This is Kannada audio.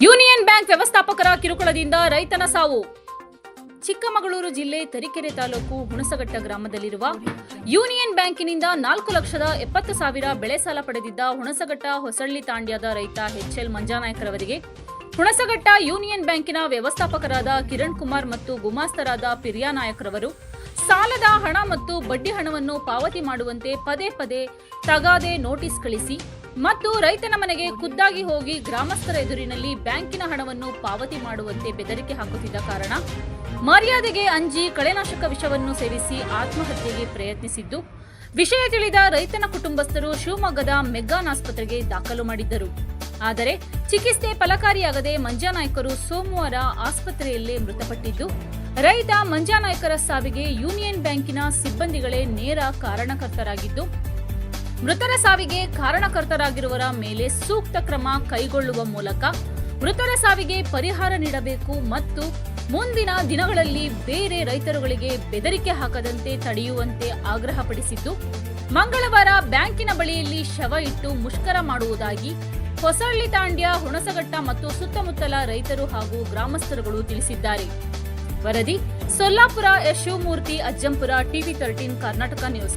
ವ್ಯವಸ್ಥಾಪಕರ ಕಿರುಕುಳದಿಂದ ರೈತನ ಸಾವು. ಚಿಕ್ಕಮಗಳೂರು ಜಿಲ್ಲೆ ತರೀಕೆರೆ ತಾಲೂಕು ಹುಣಸಘಟ್ಟ ಗ್ರಾಮದಲ್ಲಿರುವ ಯೂನಿಯನ್ ಬ್ಯಾಂಕಿನಿಂದ ನಾಲ್ಕು ಲಕ್ಷದ ಎಪ್ಪತ್ತು ಸಾವಿರ ಬೆಳೆ ಸಾಲ ಪಡೆದಿದ್ದ ಹುಣಸಘಟ್ಟ ಹೊಸಳ್ಳಿ ತಾಂಡ್ಯದ ರೈತ ಎಚ್ಎಲ್ ಮಂಜಾನಾಯ್ಕರವರಿಗೆ ಹುಣಸಘಟ್ಟ ಯೂನಿಯನ್ ಬ್ಯಾಂಕಿನ ವ್ಯವಸ್ಥಾಪಕರಾದ ಕಿರಣ್ ಕುಮಾರ್ ಮತ್ತು ಗುಮಾಸ್ತರಾದ ಪಿರಿಯಾ ನಾಯಕ್ರವರು ಸಾಲದ ಹಣ ಮತ್ತು ಬಡ್ಡಿ ಹಣವನ್ನು ಪಾವತಿ ಮಾಡುವಂತೆ ಪದೇ ಪದೇ ತಗಾದೆ ನೋಟಿಸ್ ಕಳಿಸಿ ಮತ್ತು ರೈತನ ಮನೆಗೆ ಖುದ್ದಾಗಿ ಹೋಗಿ ಗ್ರಾಮಸ್ಥರ ಎದುರಿನಲ್ಲಿ ಬ್ಯಾಂಕಿನ ಹಣವನ್ನು ಪಾವತಿ ಮಾಡುವಂತೆ ಬೆದರಿಕೆ ಹಾಕುತ್ತಿದ್ದ ಕಾರಣ ಮರ್ಯಾದೆಗೆ ಅಂಜಿ ಕಳೆನಾಶಕ ವಿಷವನ್ನು ಸೇವಿಸಿ ಆತ್ಮಹತ್ಯೆಗೆ ಪ್ರಯತ್ನಿಸಿದ್ದು. ವಿಷಯ ತಿಳಿದ ರೈತನ ಕುಟುಂಬಸ್ಥರು ಶಿವಮೊಗ್ಗದ ಮೆಗ್ಗಾನ್ ಆಸ್ಪತ್ರೆಗೆ ದಾಖಲು ಮಾಡಿದ್ದರು. ಆದರೆ ಚಿಕಿತ್ಸೆ ಫಲಕಾರಿಯಾಗದೆ ಮಂಜಾನಾಯ್ಕರು ಸೋಮವಾರ ಆಸ್ಪತ್ರೆಯಲ್ಲೇ ಮೃತಪಟ್ಟಿದ್ದು, ರೈತ ಮಂಜಾನಾಯ್ಕರ ಸಾವಿಗೆ ಯೂನಿಯನ್ ಬ್ಯಾಂಕಿನ ಸಿಬ್ಬಂದಿಗಳೇ ನೇರ ಕಾರಣಕರ್ತರಾಗಿದ್ದು, ಮೃತರ ಸಾವಿಗೆ ಕಾರಣಕರ್ತರಾಗಿರುವವರ ಮೇಲೆ ಸೂಕ್ತ ಕ್ರಮ ಕೈಗೊಳ್ಳುವ ಮೂಲಕ ಮೃತರ ಸಾವಿಗೆ ಪರಿಹಾರ ನೀಡಬೇಕು ಮತ್ತು ಮುಂದಿನ ದಿನಗಳಲ್ಲಿ ಬೇರೆ ರೈತರುಗಳಿಗೆ ಬೆದರಿಕೆ ಹಾಕದಂತೆ ತಡೆಯುವಂತೆ ಆಗ್ರಹಪಡಿಸಿದ್ದು, ಮಂಗಳವಾರ ಬ್ಯಾಂಕಿನ ಬಳಿಯಲ್ಲಿ ಶವ ಇಟ್ಟು ಮುಷ್ಕರ ಮಾಡುವುದಾಗಿ ಹೊಸಳ್ಳಿ ತಾಂಡ್ಯ, ಹುಣಸಘಟ್ಟ ಮತ್ತು ಸುತ್ತಮುತ್ತಲ ರೈತರು ಹಾಗೂ ಗ್ರಾಮಸ್ಥರುಗಳು ತಿಳಿಸಿದ್ದಾರೆ. ವರದಿ Sollapura Yashomurthy Ajjampura, TV thirteen, Karnataka news.